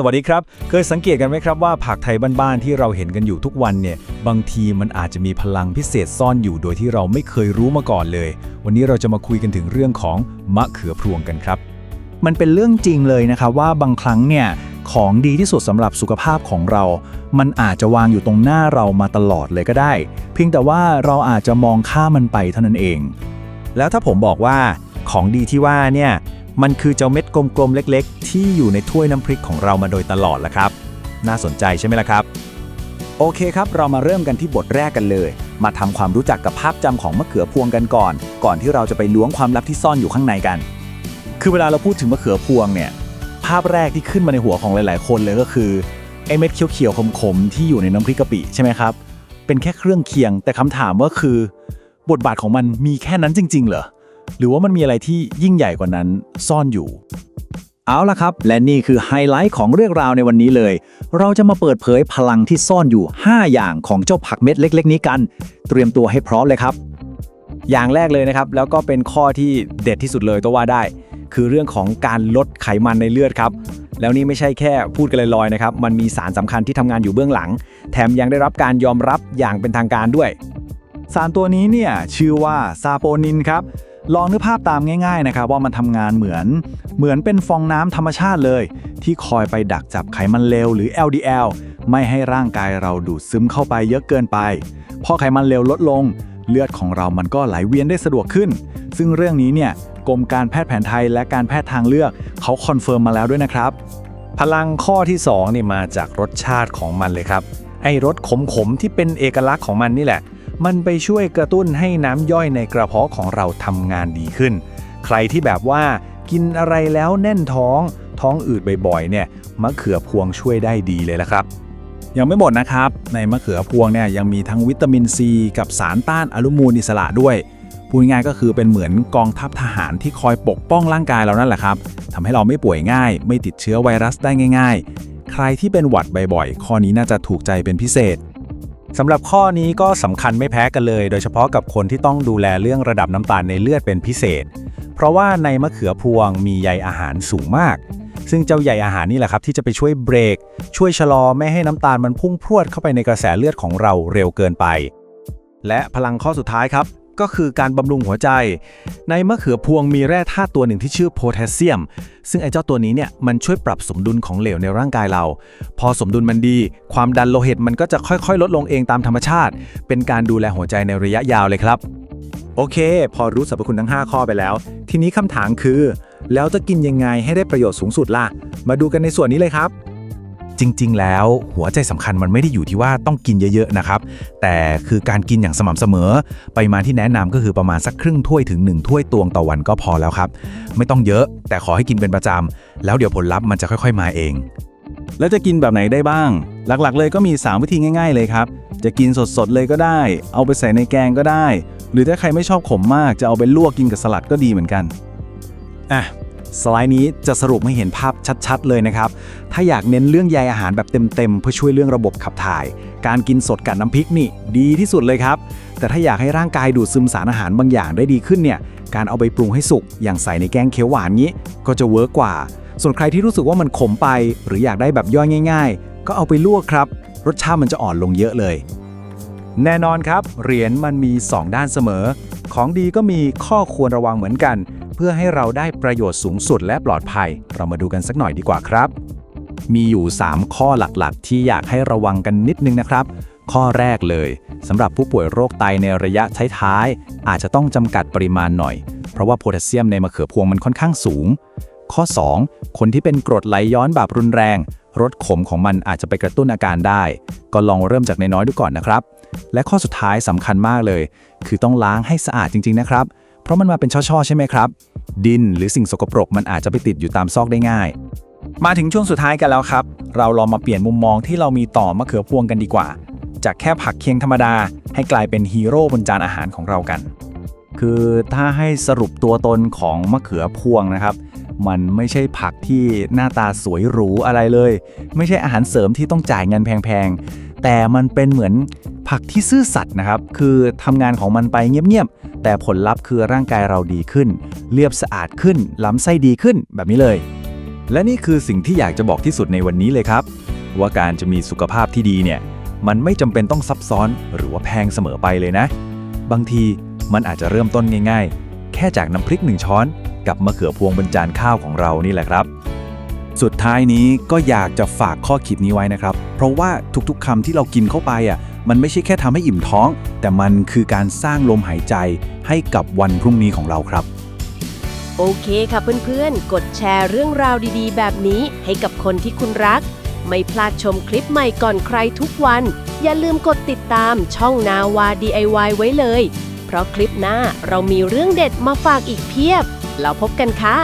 สวัสดีครับ เคยสังเกตกันไหมครับว่าผักไทยบ้านๆที่เราเห็นกันอยู่ทุกวันเนี่ยบางทีมันอาจจะมีพลังพิเศษซ่อนอยู่โดยที่เราไม่เคยรู้มาก่อนเลย วันนี้เราจะมาคุยกันถึงเรื่องของมะเขือพวงกันครับ มันเป็นเรื่องจริงเลยนะครับว่าบางครั้งเนี่ยของดีที่สุดสำหรับสุขภาพของเรา มันอาจจะวางอยู่ตรงหน้าเรามาตลอดเลยก็ได้ เพียงแต่ว่าเราอาจจะมองข้ามมันไปเท่านั้นเอง แล้วถ้าผมบอกว่าของดีที่ว่าเนี่ย มันคือเจ้าเม็ดกลมๆเล็ก ๆ ที่อยู่ในถ้วยน้ำพริกของเรามาโดยตลอดละครับ น่าสนใจใช่ไหมล่ะครับ โอเคครับ เรามาเริ่มกันที่บทแรกกันเลย มาทำความรู้จักกับภาพจำของมะเขือพวงกันก่อน ก่อนที่เราจะไปล้วงความลับที่ซ่อนอยู่ข้างในกัน คือเวลาเราพูดถึงมะเขือพวงเนี่ย ภาพแรกที่ขึ้นมาในหัวของหลาย ๆ คนเลยก็คือไอ้เม็ดเขียวๆขมๆที่อยู่ในน้ำพริกกะปิใช่ไหมครับ เป็นแค่เครื่องเคียง แต่คำถามว่าคือ บทบาทของมันมีแค่นั้นจริง ๆ เหรอ หรือว่ามันมีอะไรที่ยิ่งใหญ่กว่านั้นซ่อนอยู่ เอาละครับ และนี่คือไฮไลท์ของเรื่องราวในวันนี้เลย เราจะมาเปิดเผยพลังที่ซ่อนอยู่ 5 อย่างของเจ้าผักเม็ดเล็ก ๆ นี้กัน เตรียมตัวให้พร้อมเลยครับ อย่างแรกเลยนะครับ แล้วก็เป็นข้อที่เด็ดที่สุดเลยก็ว่าได้ คือเรื่องของการลดไขมันในเลือดครับแล้วนี่ไม่ใช่แค่พูดกันลอยๆนะครับ มันมีสารสำคัญที่ทำงานอยู่เบื้องหลัง แถมยังได้รับการยอมรับอย่างเป็นทางการด้วย สารตัวนี้เนี่ยชื่อว่าซาโปนินครับ ลองนึกภาพตามง่ายๆนะครับว่ามันทำงานเหมือน เหมือนเป็นฟองน้ำธรรมชาติเลย ที่คอยไปดักจับไขมันเลวหรือ LDL ไม่ให้ร่างกายเราดูดซึมเข้าไปเยอะเกินไป พอไขมันเลวลดลง เลือดของเรามันก็ไหลเวียนได้สะดวกขึ้น ซึ่งเรื่องนี้เนี่ยกรมการแพทย์แผนไทยและการแพทย์ทางเลือก เขาคอนเฟิร์มมาแล้วด้วยนะครับ พลังข้อที่2นี่มาจากรสชาติของมันเลยครับไอ้รสขมๆที่เป็นเอกลักษณ์ของมันนี่แหละ มันไปช่วยกระตุ้นให้น้ำย่อยในกระเพาะของเราทำงานดีขึ้น ใครที่แบบว่ากินอะไรแล้วแน่นท้อง ท้องอืดบ่อยๆเนี่ยมะเขือพวงช่วยได้ดีเลยละครับ ยังไม่หมดนะครับ ในมะเขือพวงเนี่ยยังมีทั้งวิตามินซีกับสารต้านอนุมูลอิสระด้วยพูดง่ายก็คือเป็นเหมือนกองทัพทหารที่คอยปกป้องร่างกายเรานั่นแหละครับทำให้เราไม่ป่วยง่าย ไม่ติดเชื้อไวรัสได้ง่าย ๆ ใครที่เป็นหวัดบ่อยๆข้อนี้น่าจะถูกใจเป็นพิเศษ สำหรับข้อนี้ก็สำคัญไม่แพ้กันเลย โดยเฉพาะกับคนที่ต้องดูแลเรื่องระดับน้ำตาลในเลือดเป็นพิเศษ เพราะว่าในมะเขือพวงมีใยอาหารสูงมาก ซึ่งเจ้าใยอาหารนี่แหละครับที่จะไปช่วยเบรก ช่วยชะลอไม่ให้น้ำตาลมันพุ่งพรวดเข้าไปในกระแสเลือดของเราเร็วเกินไป และพลังข้อสุดท้ายครับ ก็คือการบำรุงหัวใจ ในมะเขือพวงมีแร่ธาตุตัวหนึ่งที่ชื่อโพแทสเซียม ซึ่งไอ้เจ้าตัวนี้เนี่ยมันช่วยปรับสมดุลของเหลวในร่างกายเรา พอสมดุลมันดี ความดันโลหิตมันก็จะค่อยๆ ลดลงเองตามธรรมชาติ เป็นการดูแลหัวใจในระยะยาวเลยครับ โอเค พอรู้สรรพคุณทั้ง 5 ข้อไปแล้ว ทีนี้คำถามคือ แล้วจะกินยังไงให้ได้ประโยชน์สูงสุดล่ะ มาดูกันในส่วนนี้เลยครับ จริง ๆ แล้วหัวใจสำคัญมันไม่ได้อยู่ที่ว่าต้องกินเยอะๆนะครับ แต่คือการกินอย่างสม่ำเสมอ ปริมาณที่แนะนำก็คือประมาณสักครึ่งถ้วยถึง 1 ถ้วยตวงต่อวันก็พอแล้วครับ ไม่ต้องเยอะแต่ขอให้กินเป็นประจำแล้วเดี๋ยวผลลัพธ์มันจะค่อย ๆ มาเอง แล้วจะกินแบบไหนได้บ้าง หลักๆ เลยก็มี 3 วิธีง่าย ๆ เลยครับ จะกินสดๆเลยก็ได้ เอาไปใส่ในแกงก็ได้ หรือถ้าใครไม่ชอบขมมากจะเอาไปลวกกินกับสลัดก็ดีเหมือนกันอะ สไลด์นี้จะสรุปให้เห็นภาพชัด ๆ เลยนะครับ ถ้าอยากเน้นเรื่องใยอาหารแบบเต็ม ๆ เพื่อช่วยเรื่องระบบขับถ่าย การกินสดกับน้ำพริกนี่ดีที่สุดเลยครับ แต่ถ้าอยากให้ร่างกายดูดซึมสารอาหารบางอย่างได้ดีขึ้นเนี่ย การเอาไปปรุงให้สุกอย่างใส่ในแกงเขียวหวานงี้ ก็จะเวิร์กกว่า ส่วนใครที่รู้สึกว่ามันขมไป หรืออยากได้แบบย่อยง่าย ๆ ก็เอาไปลวกครับ รสชาติมันจะอ่อนลงเยอะเลย แน่นอนครับ เหรียญมันมี 2 ด้านเสมอ ของดีก็มีข้อควรระวังเหมือนกัน เพื่อให้เราได้ประโยชน์สูงสุดและปลอดภัย เรามาดูกันสักหน่อยดีกว่าครับ มีอยู่ 3 ข้อหลักๆ ที่อยากให้ระวังกันนิดนึงนะครับ ข้อแรกเลยสำหรับผู้ป่วยโรคไตในระยะท้ายๆอาจจะต้องจำกัดปริมาณหน่อย เพราะว่าโพแทสเซียมในมะเขือพวงมันค่อนข้างสูง ข้อ 2 คนที่เป็นกรดไหลย้อนแบบรุนแรงรสขมของมันอาจจะไปกระตุ้นอาการได้ ก็ลองเริ่มจากน้อยๆดูก่อนนะครับ และข้อสุดท้ายสำคัญมากเลย คือต้องล้างให้สะอาดจริง ๆ นะครับ เพราะมันมาเป็นช่อๆ ใช่ไหมครับ ดินหรือสิ่งสกปรกมันอาจจะไปติดอยู่ตามซอกได้ง่าย มาถึงช่วงสุดท้ายกันแล้วครับ เราลองมาเปลี่ยนมุมมองที่เรามีต่อมะเขือพวงกันดีกว่า จากแค่ผักเคียงธรรมดา ให้กลายเป็นฮีโร่บนจานอาหารของเรากัน คือถ้าให้สรุปตัวตนของมะเขือพวงนะครับ มันไม่ใช่ผักที่หน้าตาสวยหรูอะไรเลย ไม่ใช่อาหารเสริมที่ต้องจ่ายเงินแพงๆ แต่มันเป็นเหมือนผักที่ซื่อสัตย์นะครับ คือทำงานของมันไปเงียบๆ แต่ผลลัพธ์คือร่างกายเราดีขึ้น เรียบสะอาดขึ้นลำไส้ดีขึ้นแบบนี้เลย และนี่คือสิ่งที่อยากจะบอกที่สุดในวันนี้เลยครับ ว่าการจะมีสุขภาพที่ดีเนี่ยมันไม่จำเป็นต้องซับซ้อนหรือว่าแพงเสมอไปเลยนะ บางทีมันอาจจะเริ่มต้นง่าย ๆ แค่จากน้ำพริกหนึ่งช้อน กับมะเขือพวงบนจานข้าวของเรานี่แหละครับ สุดท้ายนี้ก็อยากจะฝากข้อคิดนี้ไว้นะครับ เพราะว่าทุกๆคำที่เรากินเข้าไปอะมันไม่ใช่แค่ทำให้อิ่มท้อง แต่มันคือการสร้างลมหายใจให้กับวันพรุ่งนี้ของเราครับโอเคค่ะเพื่อนๆ กดแชร์เรื่องราวดีๆ แบบนี้ให้กับคนที่คุณรัก ไม่พลาดชมคลิปใหม่ก่อนใครทุกวัน อย่าลืมกดติดตามช่องนาวา DIY ไว้เลย เพราะคลิปหน้าเรามีเรื่องเด็ดมาฝากอีกเพียบ แล้วพบกันค่ะ